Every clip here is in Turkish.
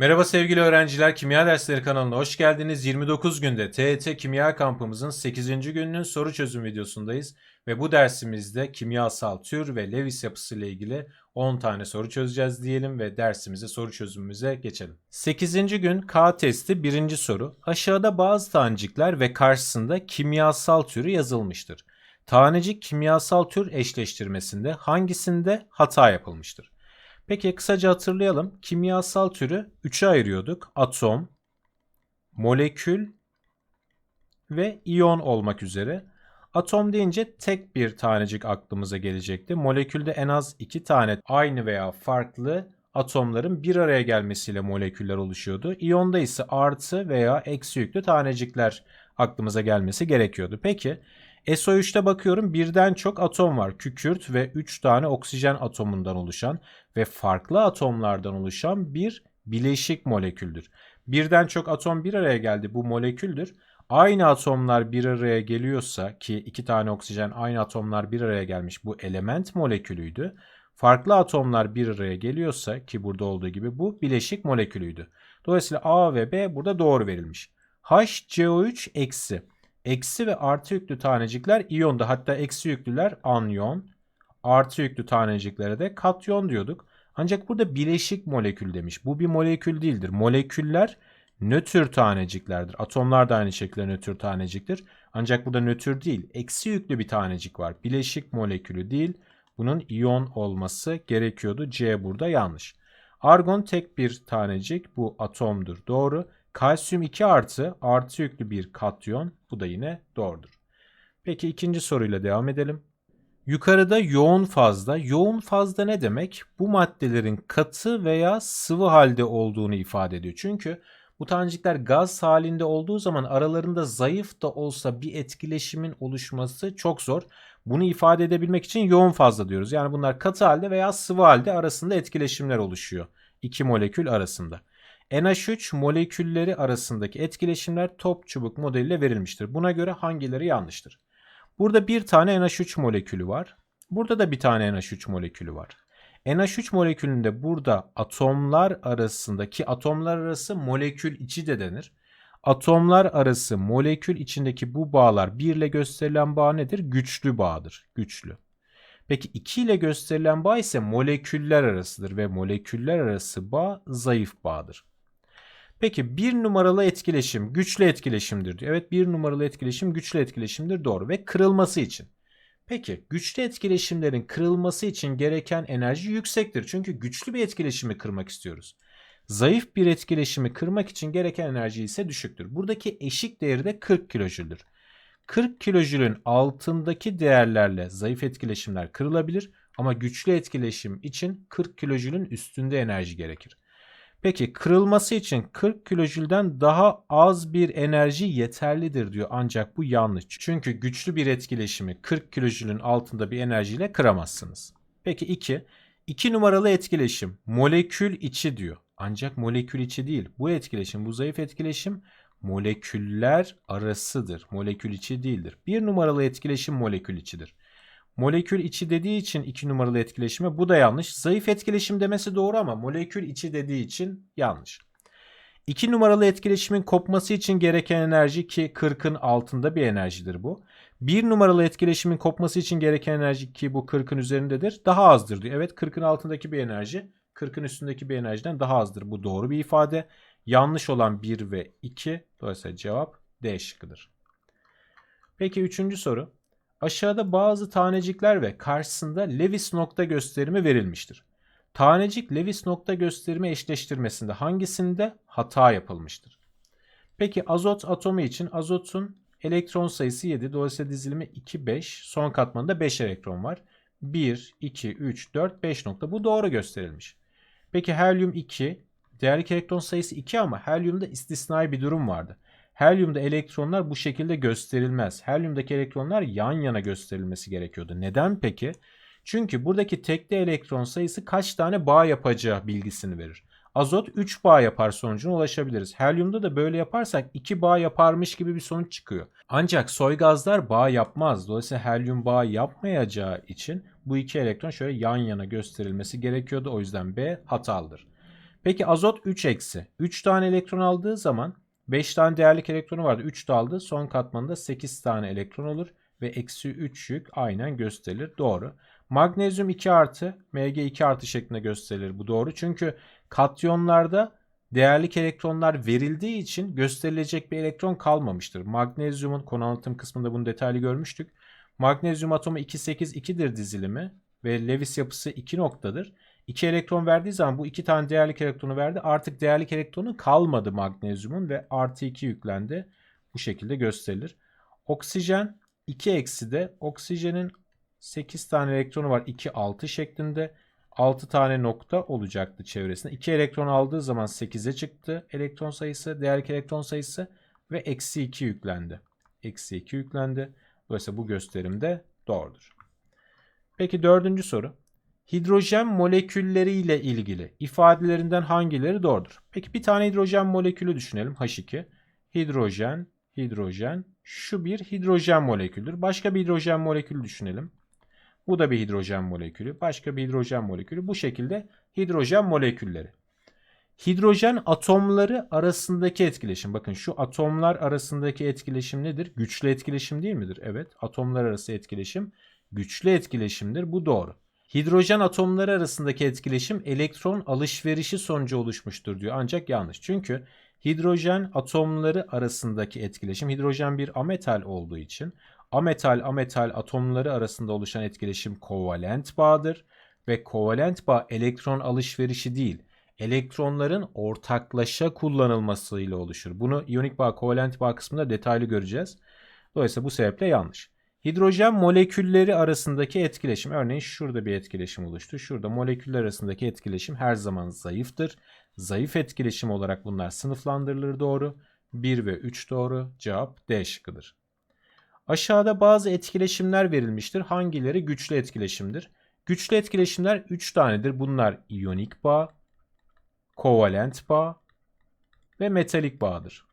Merhaba sevgili öğrenciler, Kimya Dersleri kanalına hoş geldiniz. 29 günde TET Kimya kampımızın 8. gününün soru çözüm videosundayız. Ve bu dersimizde kimyasal tür ve Lewis yapısı ile ilgili 10 tane soru çözeceğiz diyelim ve dersimize soru çözümümüze geçelim. 8. gün K testi 1. soru. Aşağıda bazı tanecikler ve karşısında kimyasal türü yazılmıştır. Tanecik kimyasal tür eşleştirmesinde hangisinde hata yapılmıştır? Peki kısaca hatırlayalım. Kimyasal türü 3'e ayırıyorduk. Atom, molekül ve iyon olmak üzere. Atom deyince tek bir tanecik aklımıza gelecekti. Molekülde en az iki tane aynı veya farklı atomların bir araya gelmesiyle moleküller oluşuyordu. İyonda ise artı veya eksi yüklü tanecikler aklımıza gelmesi gerekiyordu. Peki SO3'te bakıyorum birden çok atom var. Kükürt ve 3 tane oksijen atomundan oluşan ve farklı atomlardan oluşan bir bileşik moleküldür. Birden çok atom bir araya geldi bu moleküldür. Aynı atomlar bir araya geliyorsa ki iki tane oksijen aynı atomlar bir araya gelmiş bu element molekülüydü. Farklı atomlar bir araya geliyorsa ki burada olduğu gibi bu bileşik molekülüydü. Dolayısıyla A ve B burada doğru verilmiş. HCO3 eksi. Eksi ve artı yüklü tanecikler iyonda hatta eksi yüklüler anyon. Artı yüklü taneciklere de katyon diyorduk. Ancak burada bileşik molekül demiş. Bu bir molekül değildir. Moleküller nötr taneciklerdir. Atomlar da aynı şekilde nötr taneciktir. Ancak burada nötr değil. Eksi yüklü bir tanecik var. Bileşik molekülü değil. Bunun iyon olması gerekiyordu. C burada yanlış. Argon tek bir tanecik. Bu atomdur. Doğru. Kalsiyum 2 artı artı yüklü bir katyon. Bu da yine doğrudur. Peki ikinci soruyla devam edelim. Yukarıda yoğun fazda. Yoğun fazda ne demek? Bu maddelerin katı veya sıvı halde olduğunu ifade ediyor. Çünkü bu tanecikler gaz halinde olduğu zaman aralarında zayıf da olsa bir etkileşimin oluşması çok zor. Bunu ifade edebilmek için yoğun fazla diyoruz. Yani bunlar katı halde veya sıvı halde arasında etkileşimler oluşuyor. İki molekül arasında. NH3 molekülleri arasındaki etkileşimler top çubuk modeliyle verilmiştir. Buna göre hangileri yanlıştır? Burada bir tane NH3 molekülü var. Burada da bir tane NH3 molekülü var. NH3 molekülünde burada atomlar arasındaki atomlar arası molekül içi de denir. Atomlar arası molekül içindeki bu bağlar 1 ile gösterilen bağ nedir? Güçlü bağdır. Güçlü. Peki 2 ile gösterilen bağ ise moleküller arasıdır ve moleküller arası bağ zayıf bağdır. Peki bir numaralı etkileşim güçlü etkileşimdir diyor. Evet bir numaralı etkileşim güçlü etkileşimdir doğru ve kırılması için. Peki güçlü etkileşimlerin kırılması için gereken enerji yüksektir. Çünkü güçlü bir etkileşimi kırmak istiyoruz. Zayıf bir etkileşimi kırmak için gereken enerji ise düşüktür. Buradaki eşik değeri de 40 kilojüldür. 40 kilojülün altındaki değerlerle zayıf etkileşimler kırılabilir ama güçlü etkileşim için 40 kilojülün üstünde enerji gerekir. Peki kırılması için 40 kilojülden daha az bir enerji yeterlidir diyor. Ancak bu yanlış. Çünkü güçlü bir etkileşimi 40 kilojülün altında bir enerjiyle kıramazsınız. Peki 2. 2 numaralı etkileşim molekül içi diyor. Ancak molekül içi değil. Bu etkileşim, bu zayıf etkileşim moleküller arasıdır. Molekül içi değildir. Bir numaralı etkileşim molekül içidir. Molekül içi dediği için 2 numaralı etkileşime bu da yanlış. Zayıf etkileşim demesi doğru ama molekül içi dediği için yanlış. 2 numaralı etkileşimin kopması için gereken enerji ki 40'ın altında bir enerjidir bu. 1 numaralı etkileşimin kopması için gereken enerji ki bu 40'ın üzerindedir daha azdır diyor. Evet 40'ın altındaki bir enerji 40'ın üstündeki bir enerjiden daha azdır. Bu doğru bir ifade. Yanlış olan 1 ve 2 dolayısıyla cevap D şıkkıdır. Peki üçüncü soru. Aşağıda bazı tanecikler ve karşısında Lewis nokta gösterimi verilmiştir. Tanecik Lewis nokta gösterimi eşleştirmesinde hangisinde hata yapılmıştır? Peki azot atomu için azotun elektron sayısı 7. Dolayısıyla dizilimi 2, 5. Son katmanında 5 elektron var. 1, 2, 3, 4, 5 nokta. Bu doğru gösterilmiş. Peki helyum 2. Değerlik elektron sayısı 2 ama helyumda istisnai bir durum vardı. Helyumda elektronlar bu şekilde gösterilmez. Helyumdaki elektronlar yan yana gösterilmesi gerekiyordu. Neden peki? Çünkü buradaki tekli elektron sayısı kaç tane bağ yapacağı bilgisini verir. Azot 3 bağ yapar sonucuna ulaşabiliriz. Helyumda da böyle yaparsak 2 bağ yaparmış gibi bir sonuç çıkıyor. Ancak soy gazlar bağ yapmaz. Dolayısıyla helyum bağ yapmayacağı için bu iki elektron şöyle yan yana gösterilmesi gerekiyordu. O yüzden B hatalıdır. Peki azot 3 eksi. 3 tane elektron aldığı zaman 5 tane değerlik elektronu vardı. 3 de aldı. Son katmanında 8 tane elektron olur. Ve eksi 3 yük aynen gösterilir. Doğru. Magnezyum 2 artı, Mg 2 artı şeklinde gösterilir. Bu doğru. Çünkü katyonlarda değerlik elektronlar verildiği için gösterilecek bir elektron kalmamıştır. Magnezyumun konu anlatım kısmında bunu detaylı görmüştük. Magnezyum atomu 2-8-2'dir dizilimi ve Lewis yapısı 2 noktadır. 2 elektron verdiği zaman bu 2 tane değerlik elektronu verdi. Artık değerlik elektronu kalmadı magnezyumun ve artı 2 yüklendi. Bu şekilde gösterilir. Oksijen 2 eksi de oksijenin 8 tane elektronu var 2 6 şeklinde. 6 tane nokta olacaktı çevresinde. 2 elektron aldığı zaman 8'e çıktı elektron sayısı, değerlik elektron sayısı ve eksi 2 yüklendi. Eksi 2 yüklendi. Dolayısıyla bu gösterim de doğrudur. Peki dördüncü soru. Hidrojen molekülleri ile ilgili ifadelerinden hangileri doğrudur? Peki bir tane hidrojen molekülü düşünelim. H2. Hidrojen, hidrojen. Şu bir hidrojen moleküldür. Başka bir hidrojen molekülü düşünelim. Bu da bir hidrojen molekülü. Başka bir hidrojen molekülü. Bu şekilde hidrojen molekülleri. Hidrojen atomları arasındaki etkileşim. Bakın şu atomlar arasındaki etkileşim nedir? Güçlü etkileşim değil midir? Evet. Atomlar arası etkileşim güçlü etkileşimdir. Bu doğru. Hidrojen atomları arasındaki etkileşim elektron alışverişi sonucu oluşmuştur diyor. Ancak yanlış. Çünkü hidrojen atomları arasındaki etkileşim hidrojen bir ametal olduğu için ametal ametal atomları arasında oluşan etkileşim kovalent bağdır ve kovalent bağ elektron alışverişi değil elektronların ortaklaşa kullanılmasıyla oluşur. Bunu iyonik bağ kovalent bağ kısmında detaylı göreceğiz. Dolayısıyla bu sebeple yanlış. Hidrojen molekülleri arasındaki etkileşim. Örneğin şurada bir etkileşim oluştu. Şurada moleküller arasındaki etkileşim her zaman zayıftır. Zayıf etkileşim olarak bunlar sınıflandırılır doğru. 1 ve 3 doğru. Cevap D şıkkıdır. Aşağıda bazı etkileşimler verilmiştir. Hangileri güçlü etkileşimdir? Güçlü etkileşimler 3 tanedir. Bunlar iyonik bağ, kovalent bağ ve metalik bağdır.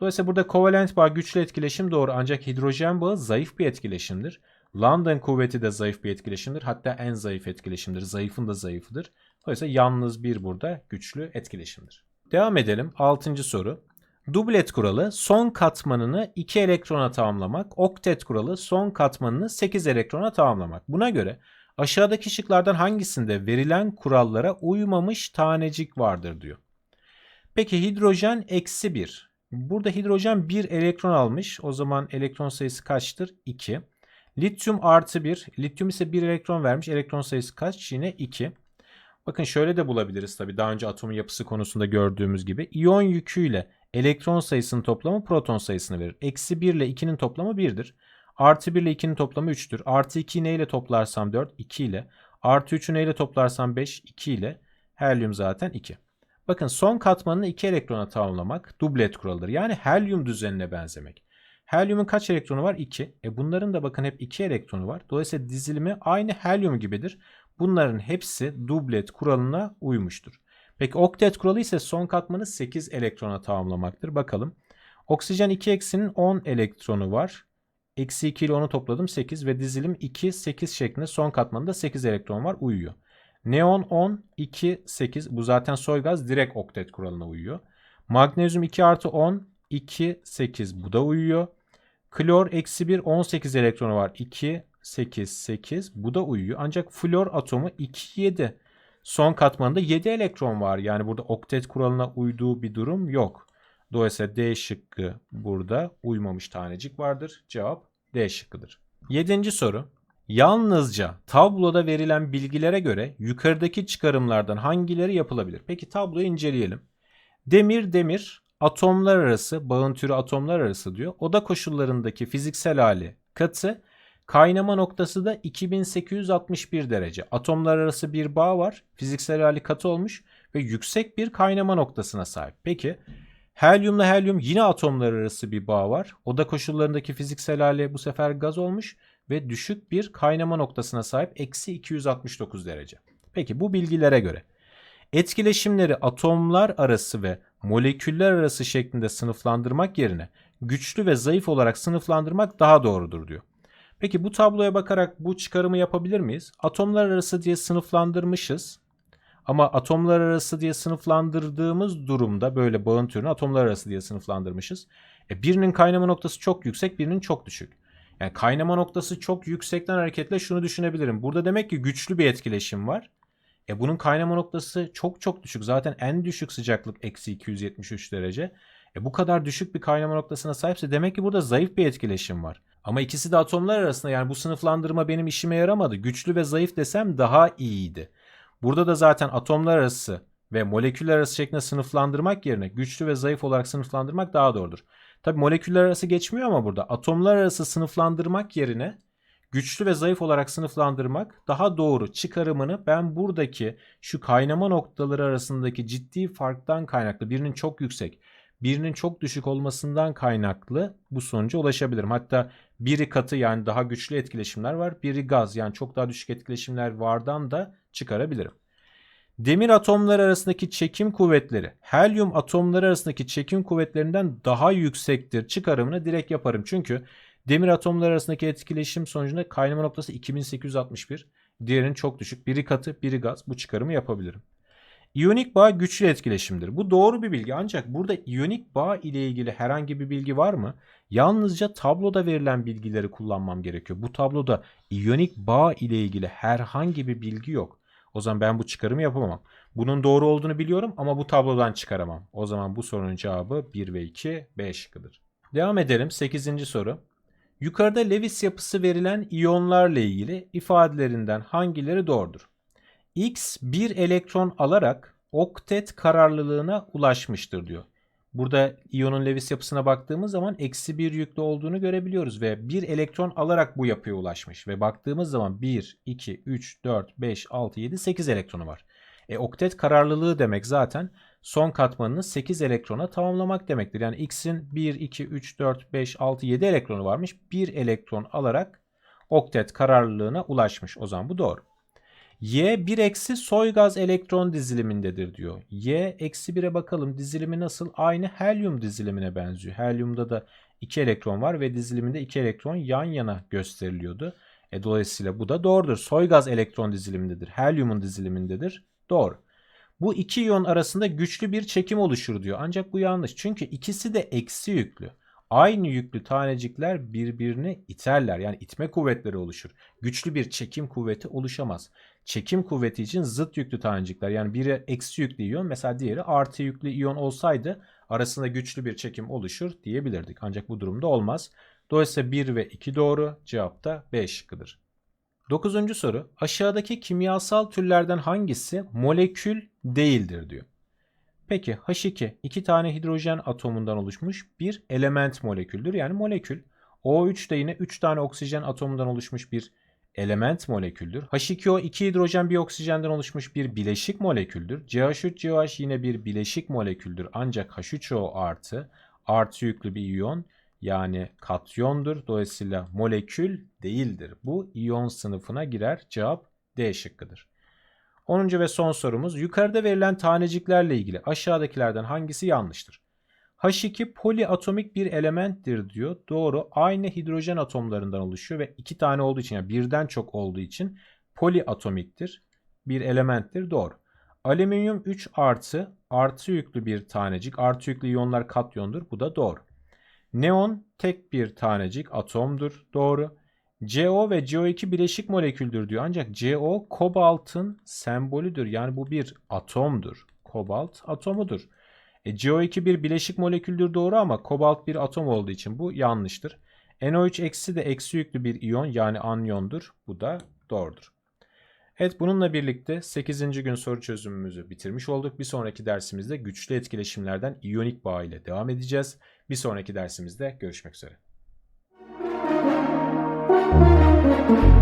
Dolayısıyla burada kovalent bağ güçlü etkileşim doğru ancak hidrojen bağı zayıf bir etkileşimdir. London kuvveti de zayıf bir etkileşimdir. Hatta en zayıf etkileşimdir. Zayıfın da zayıfıdır. Dolayısıyla yalnız bir burada güçlü etkileşimdir. Devam edelim. Altıncı soru. Dublet kuralı son katmanını 2 elektrona tamamlamak, oktet kuralı son katmanını 8 elektrona tamamlamak. Buna göre aşağıdaki şıklardan hangisinde verilen kurallara uymamış tanecik vardır diyor. Peki hidrojen eksi 1. Burada hidrojen 1 elektron almış. O zaman elektron sayısı kaçtır? 2. Lityum artı 1. Lityum ise 1 elektron vermiş. Elektron sayısı kaç? Yine 2. Bakın şöyle de bulabiliriz tabii. Daha önce atomun yapısı konusunda gördüğümüz gibi. İyon yüküyle elektron sayısının toplamı proton sayısını verir. Eksi 1 ile 2'nin toplamı 1'dir. Artı 1 ile 2'nin toplamı 3'tür. Artı 2'yi neyle toplarsam 4? 2 ile. Artı 3'ü neyle toplarsam 5? 2 ile. Helyum zaten 2. Bakın son katmanını 2 elektrona tamamlamak dublet kuralıdır. Yani helyum düzenine benzemek. Helyumun kaç elektronu var? 2. E bunların da bakın hep 2 elektronu var. Dolayısıyla dizilimi aynı helyum gibidir. Bunların hepsi dublet kuralına uymuştur. Peki oktet kuralı ise son katmanı 8 elektrona tamamlamaktır. Bakalım. Oksijen 2 eksinin 10 elektronu var. Eksi 2 ile onu topladım 8 ve dizilim 2, 8 şeklinde son katmanında 8 elektron var uyuyor. Neon 10, 2, 8 bu zaten soy gaz direkt oktet kuralına uyuyor. Magnezyum 2 artı 10, 2, 8 bu da uyuyor. Klor eksi 1, 18 elektronu var. 2, 8, 8 bu da uyuyor. Ancak flor atomu 2, 7. Son katmanında 7 elektron var. Yani burada oktet kuralına uyduğu bir durum yok. Dolayısıyla D şıkkı burada uymamış tanecik vardır. Cevap D şıkkıdır. Yedinci soru. Yalnızca tabloda verilen bilgilere göre yukarıdaki çıkarımlardan hangileri yapılabilir? Peki tabloyu inceleyelim. Demir demir atomlar arası, bağın türü atomlar arası diyor. Oda koşullarındaki fiziksel hali katı, kaynama noktası da 2861 derece. Atomlar arası bir bağ var. Fiziksel hali katı olmuş ve yüksek bir kaynama noktasına sahip. Peki Helyumla helyum yine atomlar arası bir bağ var. Oda koşullarındaki fiziksel hali bu sefer gaz olmuş ve düşük bir kaynama noktasına sahip eksi 269 derece. Peki bu bilgilere göre etkileşimleri atomlar arası ve moleküller arası şeklinde sınıflandırmak yerine güçlü ve zayıf olarak sınıflandırmak daha doğrudur diyor. Peki bu tabloya bakarak bu çıkarımı yapabilir miyiz? Atomlar arası diye sınıflandırmışız. Ama atomlar arası diye sınıflandırdığımız durumda böyle bağın türünü atomlar arası diye sınıflandırmışız. E, birinin kaynama noktası çok yüksek, birinin çok düşük. Yani kaynama noktası çok yüksekten hareketle şunu düşünebilirim. Burada demek ki güçlü bir etkileşim var. E bunun kaynama noktası çok çok düşük. Zaten en düşük sıcaklık eksi 273 derece. E bu kadar düşük bir kaynama noktasına sahipse demek ki burada zayıf bir etkileşim var. Ama ikisi de atomlar arasında yani bu sınıflandırma benim işime yaramadı. Güçlü ve zayıf desem daha iyiydi. Burada da zaten atomlar arası ve moleküller arası şeklinde sınıflandırmak yerine güçlü ve zayıf olarak sınıflandırmak daha doğrudur. Tabi moleküller arası geçmiyor ama burada atomlar arası sınıflandırmak yerine güçlü ve zayıf olarak sınıflandırmak daha doğru çıkarımını ben buradaki şu kaynama noktaları arasındaki ciddi farktan kaynaklı birinin çok yüksek birinin çok düşük olmasından kaynaklı bu sonuca ulaşabilirim. Hatta biri katı yani daha güçlü etkileşimler var. Biri gaz yani çok daha düşük etkileşimler vardan da çıkarabilirim. Demir atomları arasındaki çekim kuvvetleri helyum atomları arasındaki çekim kuvvetlerinden daha yüksektir çıkarımını direkt yaparım. Çünkü demir atomları arasındaki etkileşim sonucunda kaynama noktası 2861. Diğerinin çok düşük. Biri katı, biri gaz. Bu çıkarımı yapabilirim. İyonik bağ güçlü etkileşimdir. Bu doğru bir bilgi ancak burada iyonik bağ ile ilgili herhangi bir bilgi var mı? Yalnızca tabloda verilen bilgileri kullanmam gerekiyor. Bu tabloda iyonik bağ ile ilgili herhangi bir bilgi yok. O zaman ben bu çıkarımı yapamam. Bunun doğru olduğunu biliyorum ama bu tablodan çıkaramam. O zaman bu sorunun cevabı 1 ve 2 B şıkkıdır. Devam edelim 8. soru. Yukarıda Lewis yapısı verilen iyonlarla ilgili ifadelerinden hangileri doğrudur? X bir elektron alarak oktet kararlılığına ulaşmıştır diyor. Burada iyonun Lewis yapısına baktığımız zaman eksi bir yüklü olduğunu görebiliyoruz ve bir elektron alarak bu yapıya ulaşmış. Ve baktığımız zaman 1, 2, 3, 4, 5, 6, 7, 8 elektronu var. E oktet kararlılığı demek zaten son katmanını 8 elektrona tamamlamak demektir. Yani X'in 1, 2, 3, 4, 5, 6, 7 elektronu varmış. Bir elektron alarak oktet kararlılığına ulaşmış. O zaman bu doğru. Y 1 eksi soy gaz elektron dizilimindedir diyor. Y eksi 1'e bakalım dizilimi nasıl? Aynı helyum dizilimine benziyor. Helyumda da 2 elektron var ve diziliminde 2 elektron yan yana gösteriliyordu. E, dolayısıyla bu da doğrudur. Soy gaz elektron dizilimindedir. Helyumun dizilimindedir. Doğru. Bu iki iyon arasında güçlü bir çekim oluşur diyor. Ancak bu yanlış. Çünkü ikisi de eksi yüklü. Aynı yüklü tanecikler birbirini iterler. Yani itme kuvvetleri oluşur. Güçlü bir çekim kuvveti oluşamaz çekim kuvveti için zıt yüklü tanecikler yani biri eksi yüklü iyon mesela diğeri artı yüklü iyon olsaydı arasında güçlü bir çekim oluşur diyebilirdik. Ancak bu durumda olmaz. Dolayısıyla 1 ve 2 doğru cevap da B şıkkıdır. Dokuzuncu soru aşağıdaki kimyasal türlerden hangisi molekül değildir diyor. Peki H2 iki tane hidrojen atomundan oluşmuş bir element moleküldür yani molekül. O3 de yine 3 tane oksijen atomundan oluşmuş bir element moleküldür. H2O iki hidrojen bir oksijenden oluşmuş bir bileşik moleküldür. CH3COH yine bir bileşik moleküldür ancak H3O artı artı yüklü bir iyon yani katyondur. Dolayısıyla molekül değildir. Bu iyon sınıfına girer. Cevap D şıkkıdır. 10. ve son sorumuz yukarıda verilen taneciklerle ilgili aşağıdakilerden hangisi yanlıştır? H2 poliatomik bir elementtir diyor. Doğru. Aynı hidrojen atomlarından oluşuyor ve iki tane olduğu için yani birden çok olduğu için poliatomiktir. Bir elementtir. Doğru. Alüminyum 3 artı artı yüklü bir tanecik. Artı yüklü iyonlar katyondur. Bu da doğru. Neon tek bir tanecik atomdur. Doğru. CO ve CO2 bileşik moleküldür diyor. Ancak CO kobaltın sembolüdür. Yani bu bir atomdur. Kobalt atomudur. E, CO2 bir bileşik moleküldür doğru ama kobalt bir atom olduğu için bu yanlıştır. NO3 eksi de eksi yüklü bir iyon yani anyondur. Bu da doğrudur. Evet bununla birlikte 8. gün soru çözümümüzü bitirmiş olduk. Bir sonraki dersimizde güçlü etkileşimlerden iyonik bağ ile devam edeceğiz. Bir sonraki dersimizde görüşmek üzere. Thank you.